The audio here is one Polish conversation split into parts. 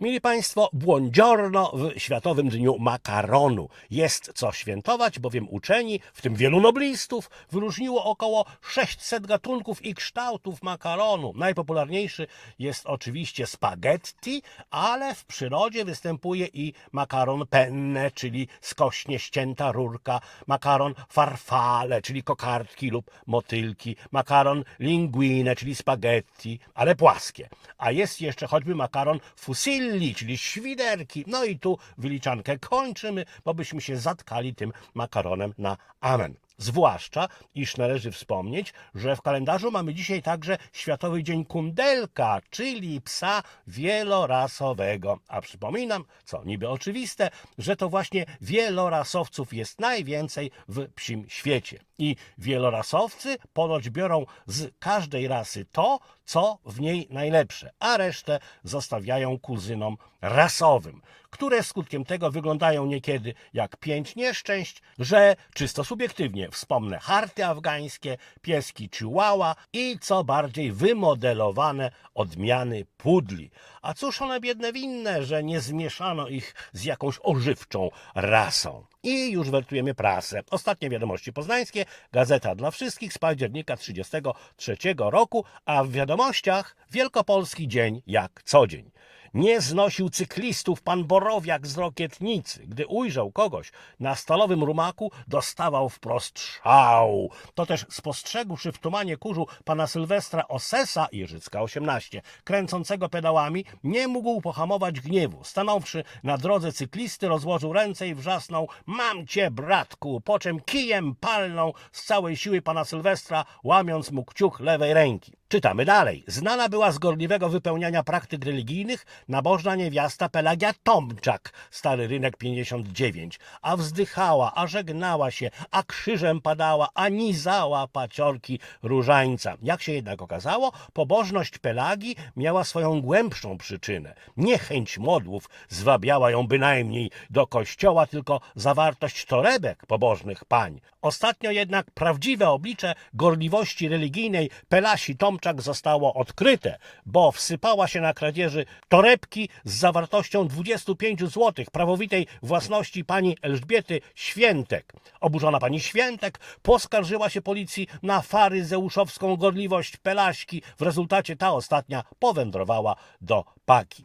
Mili Państwo, buongiorno w Światowym Dniu Makaronu. Jest co świętować, bowiem uczeni, w tym wielu noblistów, wyróżniło około 600 gatunków i kształtów makaronu. Najpopularniejszy jest oczywiście spaghetti, ale w przyrodzie występuje i makaron penne, czyli skośnie ścięta rurka, makaron farfale, czyli kokardki lub motylki, makaron linguine, czyli spaghetti, ale płaskie. A jest jeszcze choćby makaron fusilli, czyli świderki. No i tu wyliczankę kończymy, bo byśmy się zatkali tym makaronem na amen. Zwłaszcza, iż należy wspomnieć, że w kalendarzu mamy dzisiaj także Światowy Dzień Kundelka, czyli psa wielorasowego. A przypominam, co niby oczywiste, że to właśnie wielorasowców jest najwięcej w psim świecie. I wielorasowcy ponoć biorą z każdej rasy to, co w niej najlepsze, a resztę zostawiają kuzynom rasowym, które skutkiem tego wyglądają niekiedy jak pięć nieszczęść, że czysto subiektywnie wspomnę harty afgańskie, pieski chihuahua i co bardziej wymodelowane odmiany pudli. A cóż one biedne winne, że nie zmieszano ich z jakąś ożywczą rasą. I już wertujemy prasę. Ostatnie wiadomości poznańskie, gazeta dla wszystkich z października 33 roku, a w wiadomościach Wielkopolski dzień jak co dzień. Nie znosił cyklistów pan Borowiak z Rokietnicy. Gdy ujrzał kogoś na stalowym rumaku, dostawał wprost szał. To też spostrzegłszy w tumanie kurzu pana Sylwestra Osesa, Jerzycka 18, kręcącego pedałami, nie mógł pohamować gniewu. Stanąwszy na drodze cyklisty, rozłożył ręce i wrzasnął Mam cię, bratku! Po czym kijem palnął z całej siły pana Sylwestra, łamiąc mu kciuk lewej ręki. Czytamy dalej. Znana była z gorliwego wypełniania praktyk religijnych nabożna niewiasta Pelagia Tomczak, Stary Rynek 59, a wzdychała, a żegnała się, a krzyżem padała, a nizała paciorki różańca. Jak się jednak okazało, pobożność Pelagi miała swoją głębszą przyczynę. Niechęć modłów zwabiała ją bynajmniej do kościoła, tylko zawartość torebek pobożnych pań. Ostatnio jednak prawdziwe oblicze gorliwości religijnej Pelasi Tomczak zostało odkryte, bo wsypała się na kradzieży torebki z zawartością 25 zł prawowitej własności pani Elżbiety Świętek. Oburzona pani Świętek poskarżyła się policji na faryzeuszowską gorliwość Pelaśki. W rezultacie ta ostatnia powędrowała do Paki.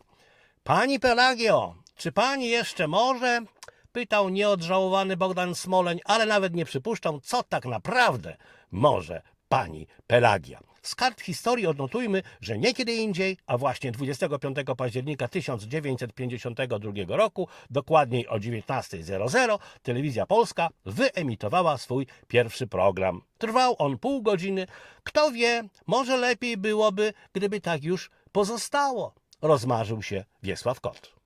Pani Pelagio, czy pani jeszcze może? Pytał nieodżałowany Bogdan Smoleń, ale nawet nie przypuszczał, co tak naprawdę może pani Pelagia. Z kart historii odnotujmy, że nie kiedy indziej, a właśnie 25 października 1952 roku, dokładniej o 19.00, telewizja polska wyemitowała swój pierwszy program. Trwał on pół godziny. Kto wie, może lepiej byłoby, gdyby tak już pozostało. Rozmarzył się Wiesław Kot.